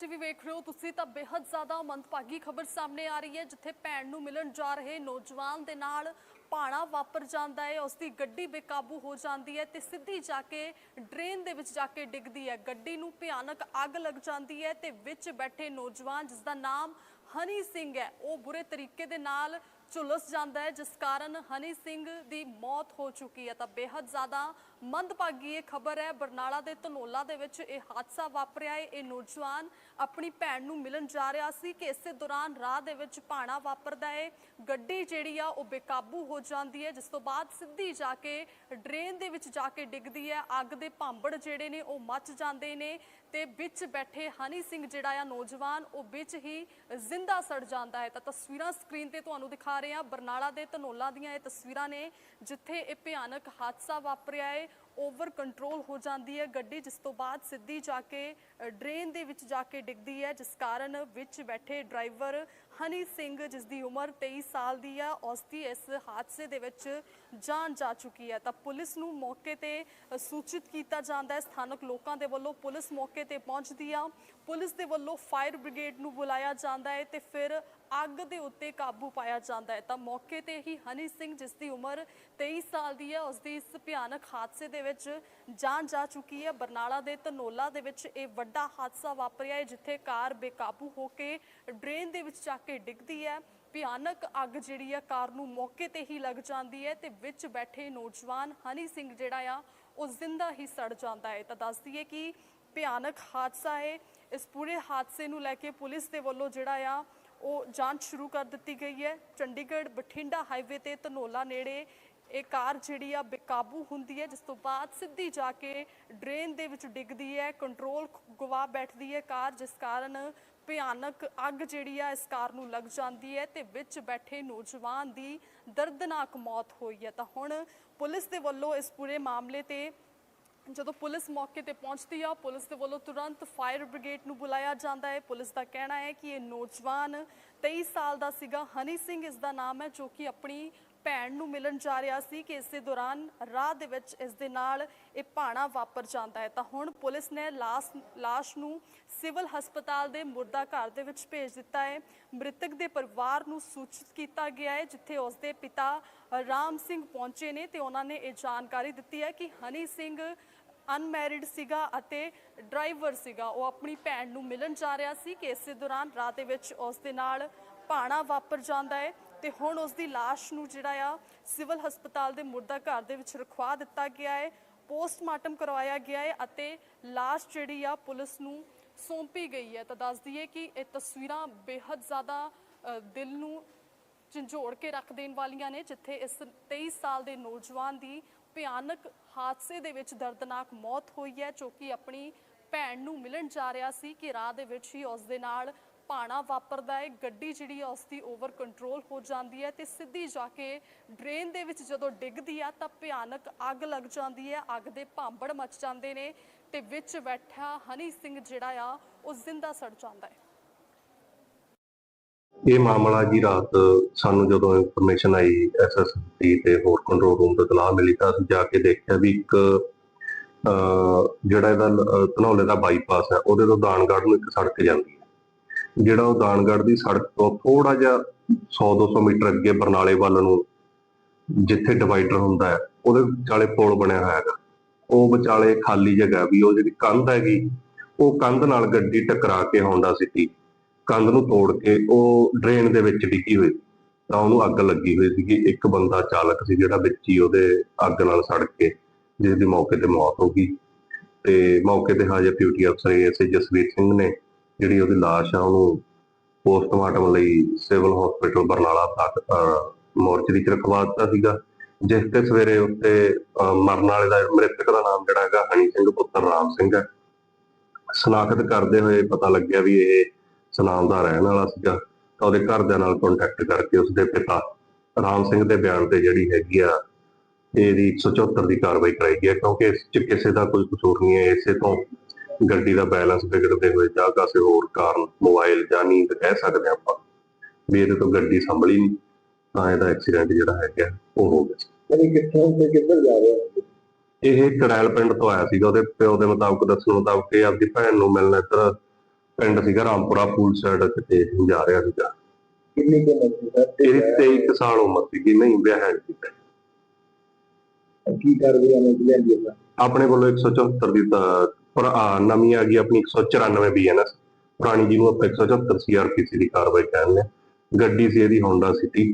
TV ਵੇਖ ਰਹੇ ਹੋ ਤੁਸੀਂ ਤਾਂ ਬੇहद ਜ਼ਿਆਦਾ ਮੰਦਭਾਗੀ ਖਬਰ ਸਾਹਮਣੇ ਆ ਰਹੀ ਹੈ, ਜਿੱਥੇ ਭੈਣ ਨੂੰ ਮਿਲਣ ਜਾ ਰਹੇ ਨੌਜਵਾਨ ਦੇ ਨਾਲ ਪਾਣਾ ਵਾਪਰ ਜਾਂਦਾ ਹੈ ਉਸ ਦੀ ਗੱਡੀ ਬੇਕਾਬੂ ਹੋ ਜਾਂਦੀ ਹੈ ਤੇ ਸਿੱਧੀ ਜਾ ਕੇ ਡਰੇਨ ਦੇ ਵਿੱਚ ਜਾ ਕੇ ਡਿੱਗਦੀ ਹੈ। ਗੱਡੀ ਨੂੰ ਭਿਆਨਕ ਅੱਗ ਲੱਗ ਜਾਂਦੀ ਹੈ ਤੇ ਵਿੱਚ ਬੈਠੇ ਨੌਜਵਾਨ, ਜਿਸ ਦਾ ਨਾਮ ਹਨੀ ਸਿੰਘ ਹੈ, ਉਹ ਬੁਰੇ ਤਰੀਕੇ ਦੇ ਨਾਲ ਝੁਲਸ ਜਾਂਦਾ ਹੈ, ਜਿਸ ਕਾਰਨ ਹਨੀ ਸਿੰਘ ਦੀ ਮੌਤ ਹੋ ਚੁੱਕੀ ਹੈ। ਤਾਂ ਬੇहद ਜ਼ਿਆਦਾ ਮੰਦਭਾਗੀ ਇਹ ਖਬਰ ਹੈ, ਬਰਨਾਲਾ ਦੇ ਧਨੋਲਾ ਦੇ ਵਿੱਚ ਇਹ ਹਾਦਸਾ ਵਾਪਰਿਆ ਹੈ। ਇਹ ਨੌਜਵਾਨ ਆਪਣੀ ਭੈਣ ਨੂੰ ਮਿਲਣ ਜਾ ਰਿਹਾ ਸੀ ਕਿ ਇਸੇ ਦੌਰਾਨ ਰਾਹ ਦੇ ਵਿੱਚ ਭਾਣਾ ਵਾਪਰਦਾ ਹੈ। ਗੱਡੀ ਜਿਹੜੀ ਆ, ਉਹ ਬੇਕਾਬੂ ਹੋ ਜਾਂਦੀ ਹੈ, ਜਿਸ ਤੋਂ ਬਾਅਦ ਸਿੱਧੀ ਜਾ ਕੇ ਡਰੇਨ ਦੇ ਵਿੱਚ ਜਾ ਕੇ ਡਿੱਗਦੀ ਹੈ। ਅੱਗ ਦੇ ਭਾਂਬੜ ਜਿਹੜੇ ਨੇ, ਉਹ ਮੱਚ ਜਾਂਦੇ ਨੇ ਤੇ ਵਿੱਚ ਬੈਠੇ ਹਨੀ ਸਿੰਘ ਜਿਹੜਾ ਆ, ਨੌਜਵਾਨ, ਉਹ ਵਿੱਚ ਹੀ ਜ਼ਿੰਦਾ ਸੜ ਜਾਂਦਾ ਹੈ। ਤਾਂ ਤਸਵੀਰਾਂ ਸਕਰੀਨ ਤੇ ਤੁਹਾਨੂੰ ਦਿਖਾ ਰਹੇ ਹਾਂ। ਬਰਨਾਲਾ ਦੇ ਧਨੋਲਾ ਦੀਆਂ ਇਹ ਤਸਵੀਰਾਂ ਨੇ, ਜਿੱਥੇ ਇਹ ਭਿਆਨਕ ਹਾਦਸਾ ਵਾਪਰਿਆ ਹੈ। ਓਵਰ ਕੰਟਰੋਲ ਹੋ ਜਾਂਦੀ ਹੈ ਗੱਡੀ, ਜਿਸ ਤੋਂ ਬਾਅਦ ਸਿੱਧੀ ਜਾ ਕੇ ਡਰੇਨ ਦੇ ਵਿੱਚ ਜਾ ਕੇ ਡਿੱਗਦੀ ਹੈ, ਜਿਸ ਕਾਰਨ ਵਿੱਚ ਬੈਠੇ ਡਰਾਈਵਰ ਹਨੀ ਸਿੰਘ, ਜਿਸ ਦੀ ਉਮਰ 23 ਸਾਲ ਦੀ ਹੈ ਉਸ ਦੀ ਇਸ ਹਾਦਸੇ ਦੇ ਵਿੱਚ ਜਾਨ ਜਾ ਚੁੱਕੀ ਹੈ। ਤਾਂ ਪੁਲਿਸ ਨੂੰ ਮੌਕੇ ਤੇ ਸੂਚਿਤ ਕੀਤਾ ਜਾਂਦਾ ਹੈ। ਸਥਾਨਕ ਲੋਕਾਂ ਦੇ ਵੱਲੋਂ ਪੁਲਿਸ ਮੌਕੇ ਤੇ ਪਹੁੰਚਦੀ ਆ। ਪੁਲਿਸ ਦੇ ਵੱਲੋਂ ਫਾਇਰ ਬ੍ਰਿਗੇਡ ਨੂੰ ਬੁਲਾਇਆ ਜਾਂਦਾ ਹੈ ਤੇ ਫਿਰ ਅੱਗ ਦੇ ਉੱਤੇ ਕਾਬੂ ਪਾਇਆ ਜਾਂਦਾ ਹੈ। ਤਾਂ ਮੌਕੇ ਤੇ ਹੀ ਹਨੀ ਸਿੰਘ, ਜਿਸ ਦੀ ਉਮਰ 23 ਸਾਲ ਦੀ ਹੈ, ਉਸ ਦੀ ਇਸ ਭਿਆਨਕ ਹਾਦਸੇ ਦੇ ਵਿੱਚ ਜਾਨ ਜਾ ਚੁੱਕੀ ਹੈ। ਬਰਨਾਲਾ ਦੇ ਧਨੋਲਾ ਦੇ ਵਿੱਚ ਇਹ ਵੱਡਾ ਹਾਦਸਾ ਵਾਪਰਿਆ ਹੈ, ਜਿੱਥੇ ਕਾਰ ਬੇਕਾਬੂ ਹੋ ਕੇ ਡਰੇਨ ਦੇ ਵਿੱਚ ਜਾ ਕੇ ਡਿੱਗਦੀ ਹੈ। ਭਿਆਨਕ ਅੱਗ ਜਿਹੜੀ ਆ ਕਾਰ ਨੂੰ ਮੌਕੇ ਤੇ ਹੀ ਲੱਗ ਜਾਂਦੀ ਹੈ ਤੇ ਵਿੱਚ ਬੈਠੇ ਨੌਜਵਾਨ ਹਨੀ ਸਿੰਘ ਜਿਹੜਾ ਆ ਉਹ ਜ਼ਿੰਦਾ ਹੀ ਸੜ ਜਾਂਦਾ ਹੈ। ਤਾਂ ਦੱਸ ਦਈਏ ਕਿ ਭਿਆਨਕ ਹਾਦਸਾ ਹੈ। ਇਸ ਪੂਰੇ ਹਾਦਸੇ ਨੂੰ ਲੈ ਕੇ ਪੁਲਿਸ ਦੇ ਵੱਲੋਂ ਜਿਹੜਾ ਆ ਉਹ ਜਾਂਚ ਸ਼ੁਰੂ ਕਰ ਦਿੱਤੀ ਗਈ ਹੈ। ਚੰਡੀਗੜ੍ਹ ਬਠਿੰਡਾ ਹਾਈਵੇ ਤੇ ਧਨੋਲਾ ਨੇੜੇ ਇਹ ਕਾਰ ਜਿਹੜੀ ਆ ਬੇਕਾਬੂ ਹੁੰਦੀ ਹੈ, ਜਿਸ ਤੋਂ ਬਾਅਦ ਸਿੱਧੀ ਜਾ ਕੇ ਡਰੇਨ ਦੇ ਵਿੱਚ ਡਿੱਗਦੀ ਹੈ, ਕੰਟਰੋਲ ਗਵਾ ਬੈਠਦੀ ਹੈ ਕਾਰ, ਜਿਸ ਕਾਰਨ ਭਿਆਨਕ ਅੱਗ ਜਿਹੜੀ ਆ ਇਸ ਕਾਰ ਨੂੰ ਲੱਗ ਜਾਂਦੀ ਹੈ ਤੇ ਵਿੱਚ ਬੈਠੇ ਨੌਜਵਾਨ ਦੀ ਦਰਦਨਾਕ ਮੌਤ ਹੋਈ ਹੈ। ਤਾਂ ਹੁਣ ਪੁਲਿਸ ਦੇ ਵੱਲੋਂ ਇਸ ਪੂਰੇ ਮਾਮਲੇ ਤੇ ਜਦੋਂ ਪੁਲਿਸ ਮੌਕੇ ਤੇ ਪਹੁੰਚਦੀ ਆ, ਪੁਲਿਸ ਦੇ ਵੱਲੋਂ ਤੁਰੰਤ ਫਾਇਰ ਬ੍ਰਿਗੇਡ ਨੂੰ ਬੁਲਾਇਆ ਜਾਂਦਾ ਹੈ। ਪੁਲਿਸ ਦਾ ਕਹਿਣਾ ਹੈ ਕਿ ਇਹ ਨੌਜਵਾਨ 23 ਸਾਲ ਦਾ ਸੀਗਾ। ਹਨੀ ਸਿੰਘ ਇਸ ਦਾ ਨਾਮ ਹੈ, ਜੋ ਕਿ ਆਪਣੀ ਭੈਣ ਨੂੰ ਮਿਲਣ ਜਾ ਰਿਹਾ ਸੀ ਕਿ ਇਸੇ ਦੌਰਾਨ ਰਾਹ ਦੇ ਵਿੱਚ ਇਸ ਦੇ ਨਾਲ ਇਹ ਭਾਣਾ ਵਾਪਰ ਜਾਂਦਾ ਹੈ। ਤਾਂ ਹੁਣ ਪੁਲਿਸ ਨੇ ਲਾਸ਼ ਲਾਸ਼ ਨੂੰ ਸਿਵਲ ਹਸਪਤਾਲ ਦੇ ਮੁਰਦਾ ਘਰ ਦੇ ਵਿੱਚ ਭੇਜ ਦਿੱਤਾ ਹੈ। ਮ੍ਰਿਤਕ ਦੇ ਪਰਿਵਾਰ ਨੂੰ ਸੂਚਿਤ ਕੀਤਾ ਗਿਆ ਹੈ, ਜਿੱਥੇ ਉਸ ਦੇ ਪਿਤਾ ਰਾਮ ਸਿੰਘ ਪਹੁੰਚੇ ਨੇ ਤੇ ਉਹਨਾਂ ਨੇ ਇਹ ਜਾਣਕਾਰੀ ਦਿੱਤੀ ਹੈ ਕਿ ਹਨੀ ਸਿੰਘ ਅਨਮੈਰਿਡ ਸੀਗਾ ਅਤੇ ਡਰਾਈਵਰ ਸੀਗਾ। ਉਹ ਆਪਣੀ ਭੈਣ ਨੂੰ ਮਿਲਣ ਜਾ ਰਿਹਾ ਸੀ ਕਿ ਇਸੇ ਦੌਰਾਨ ਰਾਹ ਦੇ ਵਿੱਚ ਉਸ ਦੇ ਨਾਲ ਭਾਣਾ ਵਾਪਰ ਜਾਂਦਾ ਹੈ। ਤੇ ਹੁਣ ਉਸ ਦੀ ਲਾਸ਼ ਨੂੰ ਜਿਹੜਾ ਆ ਸਿਵਲ ਹਸਪਤਾਲ ਦੇ ਮੁਰਦਾ ਘਰ ਦੇ ਵਿੱਚ ਰਖਵਾ ਦਿੱਤਾ ਗਿਆ ਹੈ, ਪੋਸਟਮਾਰਟਮ ਕਰਵਾਇਆ ਗਿਆ ਹੈ ਅਤੇ ਲਾਸ਼ ਜਿਹੜੀ ਆ ਪੁਲਿਸ ਨੂੰ ਸੌਂਪੀ ਗਈ ਹੈ। ਤਾਂ ਦੱਸ ਦਈਏ ਕਿ ਇਹ ਤਸਵੀਰਾਂ ਬੇहद ਜ਼ਿਆਦਾ ਦਿਲ ਨੂੰ ਝੰਜੋੜ ਕੇ ਰੱਖ ਦੇਣ ਵਾਲੀਆਂ ਨੇ, ਜਿੱਥੇ ਇਸ 23 ਸਾਲ ਦੇ ਨੌਜਵਾਨ ਦੀ ਭਿਆਨਕ ਹਾਦਸੇ ਦੇ ਵਿੱਚ ਦਰਦਨਾਕ ਮੌਤ ਹੋਈ ਹੈ, ਜੋ ਕਿ ਆਪਣੀ ਭੈਣ ਨੂੰ ਮਿਲਣ ਜਾ ਰਿਹਾ ਸੀ ਕਿ ਰਾਹ ਦੇ ਵਿੱਚ ਹੀ ਉਸ ਦੇ ਨਾਲ ਭਾਣਾ ਵਾਪਰਦਾ ਹੈ, ਗੱਡੀ ਜਿਹੜੀ ਹੈ ਉਸ ਦੀ ਓਵਰ ਕੰਟਰੋਲ ਹੋ ਜਾਂਦੀ ਹੈ ਤੇ ਸਿੱਧੀ ਜਾ ਕੇ ਡਰੇਨ ਦੇ ਵਿੱਚ ਜਦੋਂ ਡਿੱਗਦੀ ਆ ਤਾਂ ਭਿਆਨਕ ਅੱਗ ਲੱਗ ਜਾਂਦੀ ਹੈ, ਅੱਗ ਦੇ ਭਾਂਬੜ ਮਚ ਜਾਂਦੇ ਨੇ ਤੇ ਵਿੱਚ ਬੈਠਾ ਹਨੀ ਸਿੰਘ ਜਿਹੜਾ ਆ, ਉਹ ਜ਼ਿੰਦਾ ਸੜ ਜਾਂਦਾ ਹੈ। ਇਹ ਮਾਮਲਾ ਜੀ ਰਾਤ ਸਾਨੂੰ ਜਦੋਂ ਇਨਫੋਰਮੇਸ਼ਨ ਆਈ ਐਸਐਸਪੀ ਤੇ ਹੋਰ ਕੰਟਰੋਲ ਰੂਮ ਤੋਂ ਤਲਾਹ ਮਿਲੀ ਤਾਂ ਅਸੀਂ ਜਾ ਕੇ ਦੇਖਿਆ ਵੀ ਇੱਕ ਜਿਹੜਾ ਇਹਦਾ ਧਨੌਲੇ ਦਾ ਬਾਈਪਾਸ ਹੈ, ਉਹਦੇ ਤੋਂ ਦਾਨਗੜ੍ਹ ਨੂੰ ਇੱਕ ਸੜਕ ਜਾਂਦੀ ਹੈ। ਜਿਹੜਾ ਉਹ ਦਾਨਗੜ੍ਹ ਦੀ ਸੜਕ ਤੋਂ ਥੋੜਾ ਜਿਹਾ 100-200 ਮੀਟਰ ਅੱਗੇ ਬਰਨਾਲੇ ਵੱਲ ਨੂੰ ਜਿੱਥੇ ਡਿਵਾਈਡਰ ਹੁੰਦਾ ਹੈ, ਉਹਦੇ ਵਿਚਾਲੇ ਪੁਲ ਬਣਿਆ ਹੋਇਆ ਹੈਗਾ। ਉਹ ਵਿਚਾਲੇ ਖਾਲੀ ਜਗ੍ਹਾ ਵੀ ਉਹ ਜਿਹੜੀ ਕੰਧ ਹੈਗੀ, ਉਹ ਕੰਧ ਨਾਲ ਗੱਡੀ ਟਕਰਾ ਕੇ ਹੋਂਡਾ ਸਿਟੀ ਕੰਧ ਨੂੰ ਤੋੜ ਕੇ ਉਹ ਡਰੇਨ ਦੇ ਵਿੱਚ ਡਿੱਗੀ ਹੋਈ। ਤਾਂ ਉਹਨੂੰ ਅੱਗ ਲੱਗੀ ਹੋਈ ਸੀਗੀ। ਇੱਕ ਬੰਦਾ ਚਾਲਕ ਸੀ ਜਿਹੜਾ ਵਿੱਚ ਹੀ ਉਹਦੇ ਅੱਗ ਨਾਲ ਸੜ ਕੇ ਜਿਸ ਦੀ ਮੌਕੇ ਤੇ ਮੌਤ ਹੋ ਗਈ। ਤੇ ਮੌਕੇ ਤੇ ਹਾਜ਼ਰ ਡਿਊਟੀ ਅਫਸਰ ਐਸਏ ਜਸਵੀਰ ਸਿੰਘ ਨੇ। ਜਿਹੜੀ ਉਹਦੀ ਲਾਸ਼ ਆ, ਉਹਨੂੰ ਪੋਸਟਮਾਰਟਮ ਲਈ ਸਿਵਲ ਹਸਪੀਟਲ ਬਰਨਾਲਾ ਤੱਕ ਮੋਰਚਰੀ ਚ ਰਖਵਾ ਦਿੱਤਾ ਸੀਗਾ। ਜਿਸ ਤੇ ਸਵੇਰੇ ਉੱਤੇ ਮਰਨ ਵਾਲੇ ਦਾ ਮ੍ਰਿਤਕ ਦਾ ਨਾਮ ਜਿਹੜਾ ਹੈਗਾ ਹਨੀ ਸਿੰਘ, ਪੁੱਤਰ ਰਾਮ ਸਿੰਘ ਹੈ। ਸਨਾਖਤ ਕਰਦੇ ਹੋਏ ਪਤਾ ਲੱਗਿਆ ਵੀ ਇਹ ਸਨਾਮ ਦਾ ਰਹਿਣ ਵਾਲਾ ਸੀਗਾ। ਤਾਂ ਉਹਦੇ ਘਰਦਿਆਂ ਨਾਲ ਕੰਟੈਕਟ ਕਰਕੇ ਉਸਦੇ ਪਿਤਾ ਰਾਮ ਸਿੰਘ ਦੇ ਬਿਆਨ ਤੇ ਜਿਹੜੀ ਹੈਗੀ ਆ, ਇਹਦੀ 174 ਦੀ ਕਾਰਵਾਈ ਕਰਾਈ ਗਈ ਹੈ। ਕਿਉਂਕਿ ਇਸ ਚ ਕਿਸੇ ਦਾ ਕੋਈ ਕਸੂਰ ਨਹੀਂ ਹੈ। ਇਸੇ ਤੋਂ ਗੱਡੀ ਦਾ ਬੈਲੈਂਸ ਵਿਗੜਦੇ ਹੋਏ ਜਾਂ ਕਿਸੇ ਹੋਰ ਕਾਰਨ ਮੋਬਾਈਲ ਜਾਂ ਨੀਂਦ ਕਹਿ ਸਕਦੇ ਆਪਾਂ ਵੀ ਇਹਦੇ ਤੋਂ ਗੱਡੀ ਸੰਭਲੀ ਨਹੀਂ ਤਾਂ ਇਹਦਾ ਐਕਸੀਡੈਂਟ ਜਿਹੜਾ ਹੈਗਾ ਉਹ ਹੋ ਗਿਆ ਯਾਨੀ ਕਿੱਥੋਂ ਤੇ ਕਿੱਧਰ ਜਾ ਰਿਹਾ ਇਹ ਕੜੈਲ ਪਿੰਡ ਤੋਂ ਆਇਆ ਸੀਗਾ ਉਹਦੇ ਪਿਓ ਦੇ ਮੁਤਾਬਕ ਦੱਸਣ ਮੁਤਾਬਕ ਇਹ ਆਪਦੀ ਭੈਣ ਨੂੰ ਮਿਲਣ ਇੱਧਰ ਪਿੰਡ ਸੀਗਾ ਰਾਮਪੁਰਾ ਪੂਲ ਸਾਈਡ ਕਿਤੇ ਜਾ ਰਿਹਾ ਸੀਗਾ। ਕਿੰਨੀ ਕੁ ਉਮਰ ਸੀ ਇਹਦੀ 23 ਸਾਲ ਉਮਰ ਸੀਗੀ ਨਹੀਂ ਵਿਆਹ ਹੈ ਸੀ ਕੀ ਕਰਦੇ ਆ ਮੈਂ ਆਪਣੇ ਕੋਲ 174 ਦੀ ਪਰ ਆ, ਨਵੀਂ ਆ ਗਈ ਆਪਣੀ 194 ਬੀਐਨਐਸ ਪੁਰਾਣੀ ਜਿਹਨੂੰ ਆਪਾਂ 174 ਸੀਆਰਪੀਸੀ ਦੀ ਕਾਰਵਾਈ ਕਹਿੰਦੇ ਆ ਗੱਡੀ ਸੀ ਇਹਦੀ ਹੋਂਡਾ ਸਿਟੀ